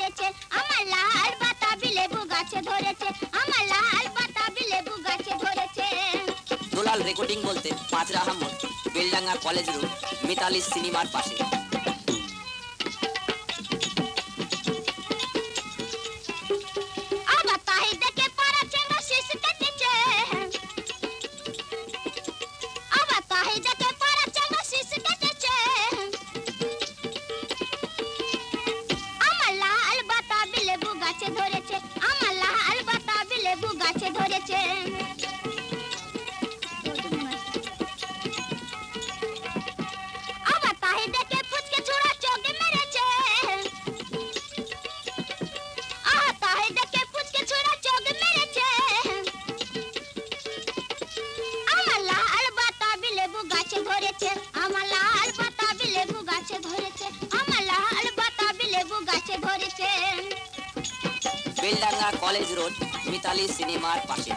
ধরেছে, আমার লাল বাতাবি লেবু গাছে ধরেছে, আমার লাল বাতাবি লেবু গাছে ধরেছে। রোলাল রেকর্ডিং বলতে পাঁচ রাহামন বেলডাঙ্গা কলেজ রোড মিতালি সিনেমার পাশে। বেলডাঙ্গা কলেজ রোড মিতালি সিনেমার পাশে।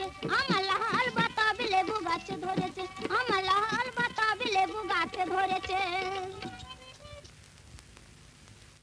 ধরেছে আমার লাল বাতাবি লেবু গাছে ধরেছে আমার লাল বাতাবি লেবু গাছে ধরেছে।